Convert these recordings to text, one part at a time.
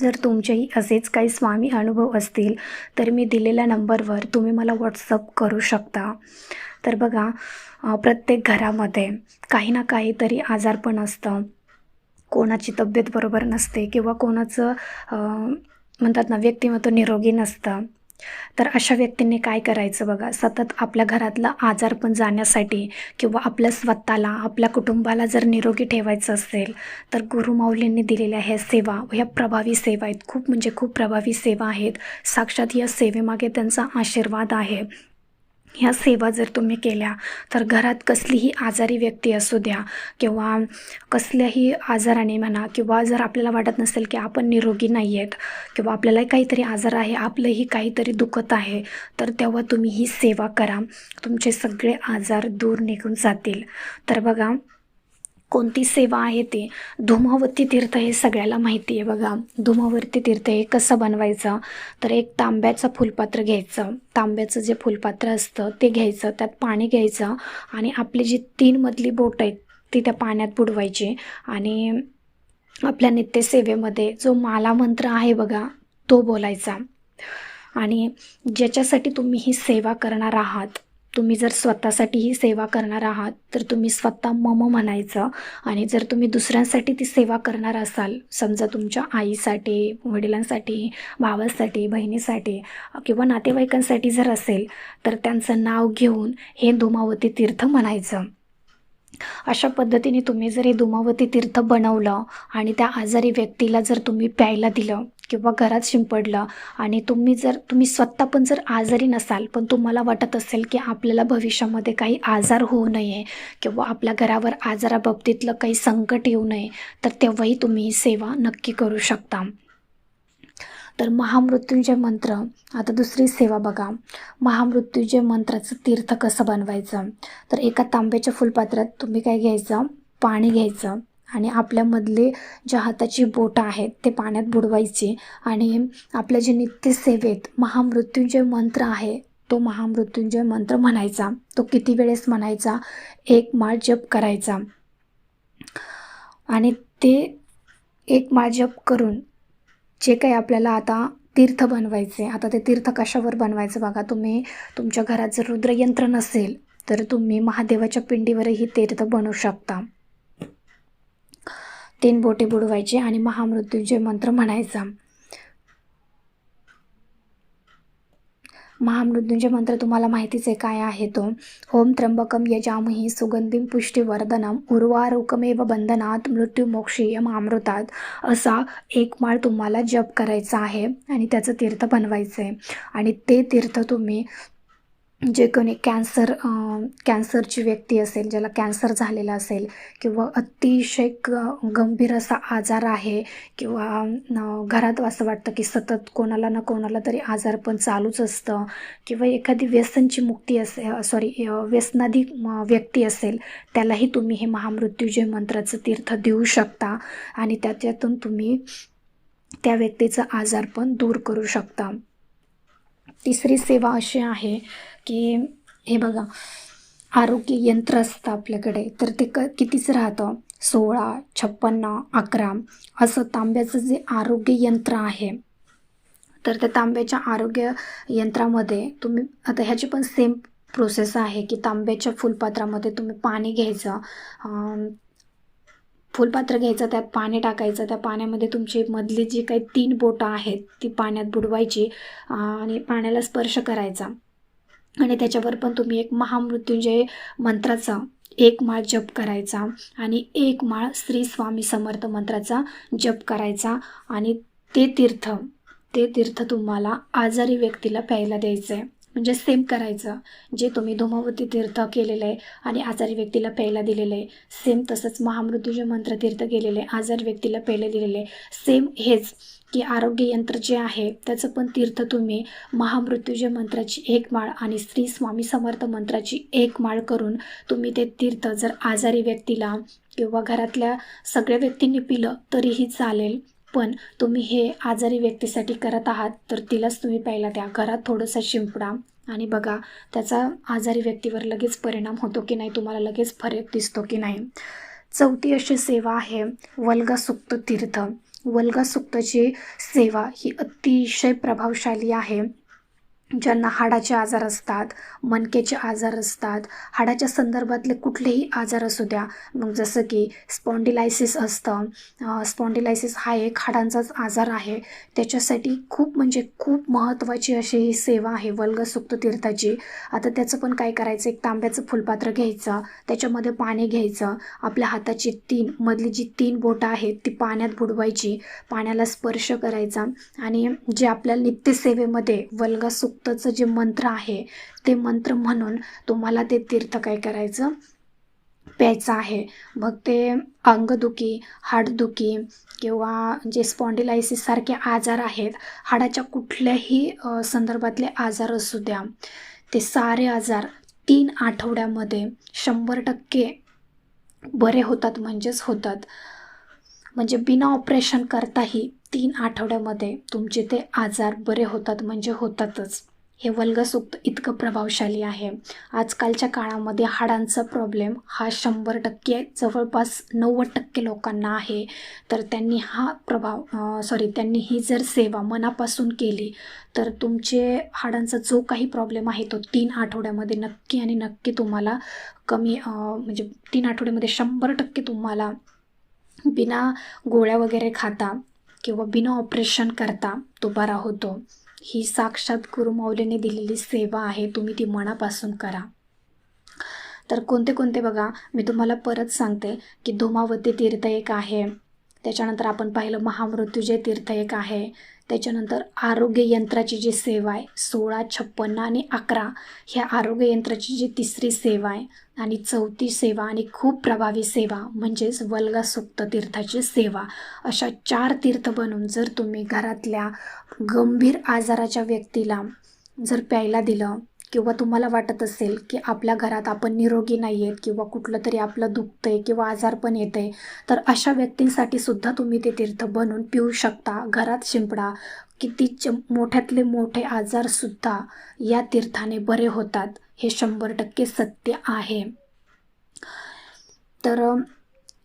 जर तुमचेही असेच काही स्वामी अनुभव असतील तर मी दिलेल्या नंबरवर तुम्ही मला व्हॉट्सअप करू शकता. तर बघा प्रत्येक घरामध्ये काही ना काहीतरी आजारपण असतं. कोणाची तब्येत बरोबर नसते किंवा कोणाचं म्हणतात ना व्यक्तिमत्व निरोगी नसतं. तर अशा व्यक्तींनी काय करायचं बघा? सतत आपल्या घरातलं आजारपण जाण्यासाठी किंवा आपल्या स्वतःला आपल्या कुटुंबाला जर निरोगी ठेवायचं असेल तर गुरुमाऊलींनी दिलेल्या ह्या सेवा ह्या प्रभावी सेवा आहेत. खूप म्हणजे खूप प्रभावी सेवा आहेत. साक्षात या सेवेमागे त्यांचा आशीर्वाद आहे. ह्या सेवा जर तुम्ही केल्या तर घरात कसलीही आजारी व्यक्ती असू द्या किंवा कसल्याही आजाराने म्हणा किंवा जर आपल्याला वाटत नसेल की आपण निरोगी नाही आहेत किंवा आपल्याला काहीतरी आजार आहे आपलंही काहीतरी दुखत आहे तर तेव्हा तुम्ही ही सेवा करा. तुमचे सगळे आजार दूर निघून जातील. तर बघा कोणती सेवा आहे ती? धुमावती तीर्थ हे सगळ्याला माहिती आहे बघा. धुमावती तीर्थ हे कसं बनवायचं? तर एक तांब्याचं फुलपात्र घ्यायचं. तांब्याचं जे फुलपात्र असतं ते घ्यायचं. त्यात पाणी घ्यायचं आणि आपली जी तीन मधली बोट आहेत ती त्या पाण्यात बुडवायची आणि आपल्या नित्यसेवेमध्ये जो माला मंत्र आहे बघा तो बोलायचा. आणि ज्याच्यासाठी तुम्ही ही सेवा करणार आहात तुम्ही जर स्वतःसाठी ही सेवा करणार आहात तर तुम्ही स्वतः मम म्हणायचं. आणि जर तुम्ही दुसऱ्यांसाठी ती सेवा करणार असाल समजा तुमच्या आईसाठी वडिलांसाठी भावासाठी बहिणीसाठी किंवा नातेवाईकांसाठी जर असेल तर त्यांचं नाव घेऊन हे धुमावती तीर्थ म्हणायचं. अशा पद्धतीने तुम्ही जर हे धुमावती तीर्थ बनवलं आणि त्या आजारी व्यक्तीला जर तुम्ही प्यायला दिलं किंवा घरात शिंपडलं आणि तुम्ही जर तुम्ही स्वतः पण जर आजारी नसाल पण तुम्हाला वाटत असेल की आपल्याला भविष्यामध्ये काही आजार होऊ नये किंवा आपल्या घरावर आजाराबाबतीतलं काही संकट येऊ नये तर तेव्हाही तुम्ही ही सेवा नक्की करू शकता. तर महामृत्युंजय मंत्र. आता दुसरी सेवा बघा. महामृत्युंजय मंत्राचं तीर्थ कसं बनवायचं? तर एका तांब्याच्या फुलपात्रात तुम्ही काय घ्यायचं? पाणी घ्यायचं. आणि आपल्यामधले ज्या हाताची बोटं आहेत ते पाण्यात बुडवायची. आणि आपल्या जे नित्यसेवेत महामृत्युंजय मंत्र आहे तो महामृत्युंजय मंत्र म्हणायचा. तो किती वेळेस म्हणायचा? एक माळ जप करायचा. आणि ते एक माळ जप करून जे काही आपल्याला आता तीर्थ बनवायचे आता ते तीर्थ कशावर बनवायचं बघा. तुम्ही तुमच्या घरात जर रुद्रयंत्र नसेल तर तुम्ही महादेवाच्या पिंडीवरही तीर्थ बनवू शकता. तीन बोटे बुडवायचे आणि महामृत्युंजय मंत्र म्हणायचा. महामृत्युंजय मंत्र तुम्हाला माहितीच आहे काय आहे तो? ओम त्र्यंबकम यजामही सुगंधीम पुष्टीवर्धनम उर्वारुकमेव बंधनात मृत्युमोक्षी महामृतात असा एक माळ तुम्हाला जप करायचा आहे आणि त्याचं तीर्थ बनवायचं आहे आणि ते तीर्थ तुम्ही जे कोणी कॅन्सर कॅन्सरची व्यक्ती असेल ज्याला कॅन्सर झालेला असेल किंवा अतिशय ग गंभीर असा आजार आहे किंवा घरात असं वाटतं की सतत कोणाला ना कोणाला तरी आजारपण चालूच असतं किंवा एखादी व्यसनची मुक्ती असे सॉरी व्यसनाधी व्यक्ती असेल त्यालाही तुम्ही हे महामृत्युजय मंत्राचं तीर्थ देऊ शकता आणि त्याच्यातून तुम्ही त्या व्यक्तीचं आजारपण दूर करू शकता. तिसरी सेवा अशी आहे की हे बघा आरोग्य यंत्र असतं आपल्याकडे तर ते क कितीच राहतं? सोळा छप्पन्न अकरा असं तांब्याचं जे आरोग्य यंत्र आहे तर त्या तांब्याच्या आरोग्य यंत्रामध्ये तुम्ही आता ह्याची पण सेम प्रोसेस आहे की तांब्याच्या फुलपात्रामध्ये तुम्ही पाणी घ्यायचं फुलपात्र घ्यायचं त्यात पाणी टाकायचं. त्या पाण्यामध्ये तुमची मधली जी काही तीन बोटं आहेत ती पाण्यात बुडवायची आणि पाण्याला स्पर्श करायचा. आणि त्याच्यावर पण तुम्ही एक महामृत्युंजय मंत्राचा एक माळ जप करायचा आणि एक माळ श्री स्वामी समर्थ मंत्राचा जप करायचा. आणि ते तीर्थ ते तीर्थ तुम्हाला आजारी व्यक्तीला प्यायला द्यायचं आहे म्हणजे सेम करायचं. जे तुम्ही धुमावती तीर्थ केलेलं आहे आणि आजारी व्यक्तीला प्यायला दिलेलं आहे सेम तसंच महामृत्यूचे मंत्र तीर्थ केलेले आहे आजारी व्यक्तीला प्यायला दिलेले आहे. सेम हेच की आरोग्य यंत्र जे आहे त्याचं पण तीर्थ तुम्ही महामृत्यूजय मंत्राची एक माळ आणि श्री स्वामी समर्थ मंत्राची एक माळ करून तुम्ही ते तीर्थ जर आजारी व्यक्तीला किंवा घरातल्या सगळ्या व्यक्तींनी पिलं तरीही चालेल. पण तुम्ही हे आजारी व्यक्तीसाठी करत आहात तर तिलाच तुम्ही पहिला द्या. घरात थोडंसं शिंपडा आणि बघा त्याचा आजारी व्यक्तीवर लगेच परिणाम होतो की नाही तुम्हाला लगेच फरक दिसतो की नाही. चौथी अशी सेवा आहे वल्गा सुक्त तीर्थ. वल्गा सुक्तची सेवा ही अतिशय प्रभावशाली आहे. ज्यांना हाडाचे आजार असतात मनकेचे आजार असतात हाडाच्या संदर्भातले कुठलेही आजार असू द्या. मग जसं की स्पॉन्डिलायसिस असतं. स्पॉन्डिलायसिस हा एक हाडांचाच आजार आहे. त्याच्यासाठी खूप म्हणजे खूप महत्त्वाची अशी ही सेवा आहे वल्गसुक्त तीर्थाची. आता त्याचं पण काय करायचं? एक तांब्याचं फुलपात्र घ्यायचं त्याच्यामध्ये पाणी घ्यायचं. आपल्या हाताची तीन मधली जी तीन बोटं आहेत ती पाण्यात बुडवायची पाण्याला स्पर्श करायचा. आणि जे आपल्या नित्यसेवेमध्ये वल्गसुक्त मुक्तचं जे मंत्र आहे ते मंत्र म्हणून तुम्हाला ते तीर्थ काय करायचं प्यायचं आहे. मग ते अंगदुखी हाडदुखी किंवा जे स्पॉन्डिलायसिससारखे आजार आहेत हाडाच्या कुठल्याही संदर्भातले आजार असू द्या ते सारे आजार तीन आठवड्यामध्ये शंभर टक्के बरे होतात म्हणजेच होतात. म्हणजे बिना ऑपरेशन करताही तीन आठवड्यामध्ये तुमचे ते आजार बरे होतात म्हणजे होतातच. हे वल्गसूक्त इतकं प्रभावशाली आहे. आजकालच्या काळामध्ये हाडांचा प्रॉब्लेम हा शंभर टक्के जवळपास नव्वद टक्के लोकांना आहे. तर त्यांनी हा प्रभाव सॉरी त्यांनी ही जर सेवा मनापासून केली तर तुमचे हाडांचा जो काही प्रॉब्लेम आहे तो तीन आठवड्यामध्ये नक्की आणि नक्की तुम्हाला कमी म्हणजे तीन आठवड्यामध्ये शंभर टक्के तुम्हाला बिना गोळ्या वगैरे खाता किंवा बिना ऑपरेशन करता तो बरा होतो. ही साक्षात गुरुमाऊलीने दिलेली सेवा आहे तुम्ही ती मनापासून करा. तर कोणते कोणते बघा मी तुम्हाला परत सांगते की धुमावती तीर्थ एक आहे. त्याच्यानंतर आपण पाहिलं महामृत्यूजय तीर्थ एक आहे. त्याच्यानंतर आरोग्य यंत्राची जी सेवा आहे सोळा छप्पन्न आणि अकरा ह्या आरोग्य यंत्राची जी तिसरी सेवा आहे आणि चौथी सेवा आणि खूप प्रभावी सेवा म्हणजेच वल्गासुक्त तीर्थाची सेवा. अशा चार तीर्थ बनून जर तुम्ही घरातल्या गंभीर आजाराच्या व्यक्तीला जर प्यायला दिलं किंवा तुम्हाला वाटत असेल की आपल्या घरात आपण निरोगी नाही आहेत किंवा कुठलं तरी आपलं दुखतं आहे किंवा आजारपण येतं आहे तर अशा व्यक्तींसाठी सुद्धा तुम्ही ते तीर्थ बनवून पिऊ शकता. घरात शिंपडा किती च मोठ्यातले मोठे आजारसुद्धा या तीर्थाने बरे होतात हे शंभर टक्के सत्य आहे. तर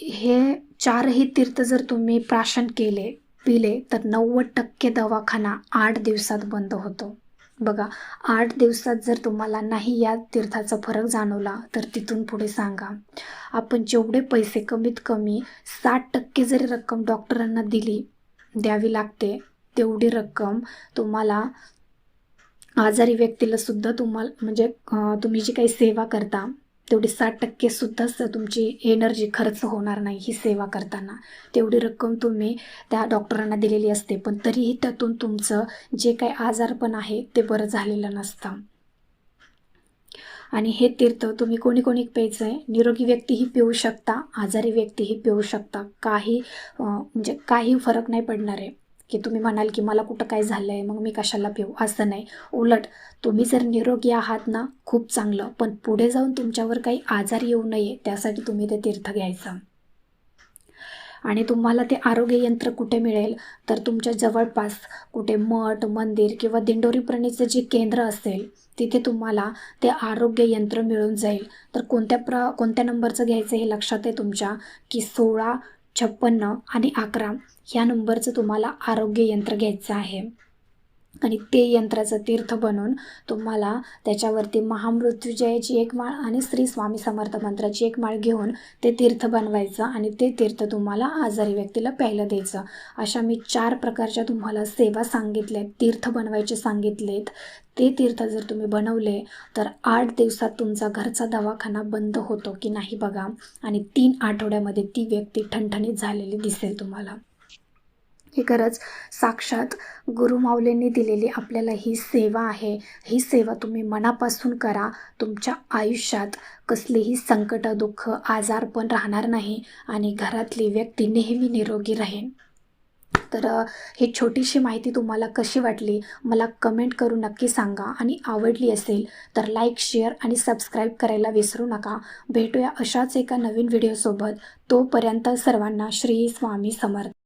हे चारही तीर्थ जर तुम्ही प्राशन केले पिले तर नव्वद टक्के दवाखाना आठ दिवसात बंद होतो. बघा आठ दिवसात जर तुम्हाला नाही या तीर्थाचा फरक जाणवला तर तिथून पुढे सांगा. आपण जेवढे पैसे कमीत कमी साठ टक्के जरी रक्कम डॉक्टरांना दिली द्यावी लागते तेवढी रक्कम तुम्हाला आजारी व्यक्तीला सुद्धा तुम्हाला म्हणजे तुम्ही जी काही सेवा करता तेवढी साठ टक्के सुद्धाच तुमची एनर्जी खर्च होणार नाही ही सेवा करताना. तेवढी रक्कम तुम्ही त्या डॉक्टरांना दिलेली असते पण तरीही त्यातून तुमचं जे काही आजारपण आहे ते बरं झालेलं नसतं. आणि हे तीर्थ तुम्ही कोणी कोणी प्यायचं आहे निरोगी व्यक्तीही पिऊ शकता आजारी व्यक्तीही पिऊ शकता. काही म्हणजे काही फरक नाही पडणार आहे. की तुम्ही म्हणाल की मला कुठं काय झालं आहे मग मी कशाला पिऊ? असं नाही. उलट तुम्ही जर निरोगी आहात ना खूप चांगलं. पण पुढे जाऊन तुमच्यावर काही आजार येऊ नये त्यासाठी तुम्ही ते तीर्थ घ्यायचं. आणि तुम्हाला ते आरोग्य यंत्र कुठे मिळेल? तर तुमच्या जवळपास कुठे मठ मंदिर किंवा दिंडोरीप्रणीचं जे केंद्र असेल तिथे तुम्हाला ते आरोग्य यंत्र मिळून जाईल. तर कोणत्या प्र कोणत्या नंबरचं घ्यायचं हे लक्षात आहे तुमच्या? की सोळा छप्पन्न आणि अकरा ह्या नंबरचं तुम्हाला आरोग्य यंत्र घ्यायचं आहे. आणि ते यंत्राचं तीर्थ बनवून तुम्हाला त्याच्यावरती महामृत्युजयाची एक माळ आणि श्री स्वामी समर्थ मंत्राची एक माळ घेऊन ते तीर्थ बनवायचं आणि ते तीर्थ तुम्हाला आजारी व्यक्तीला प्यायला द्यायचं. अशा मी चार प्रकारच्या तुम्हाला सेवा सांगितल्या तीर्थ बनवायचे सांगितलेत. ते तीर्थ जर तुम्ही बनवले तर आठ दिवसात तुमचा घरचा दवाखाना बंद होतो की नाही बघा. आणि तीन आठवड्यामध्ये ती व्यक्ती ठणठणीत झालेली दिसेल तुम्हाला. ही खरंच साक्षात गुरुमाऊलींनी दिलेली आपल्याला ही सेवा आहे. ही सेवा तुम्ही मनापासून करा. तुमच्या आयुष्यात कसलीही संकट दुःख आजार पण राहणार नाही आणि घरातली व्यक्ती नेहमी निरोगी राहील तर ही छोटीशी माहिती तुम्हाला कशी वाटली? मला कमेंट करून नक्की सांगा. आणि आवडली असेल तर लाईक शेअर आणि सबस्क्राईब करायला विसरू नका. भेटूया अशाच एका नवीन व्हिडिओसोबत. तोपर्यंत सर्वांना श्री स्वामी समर्थ.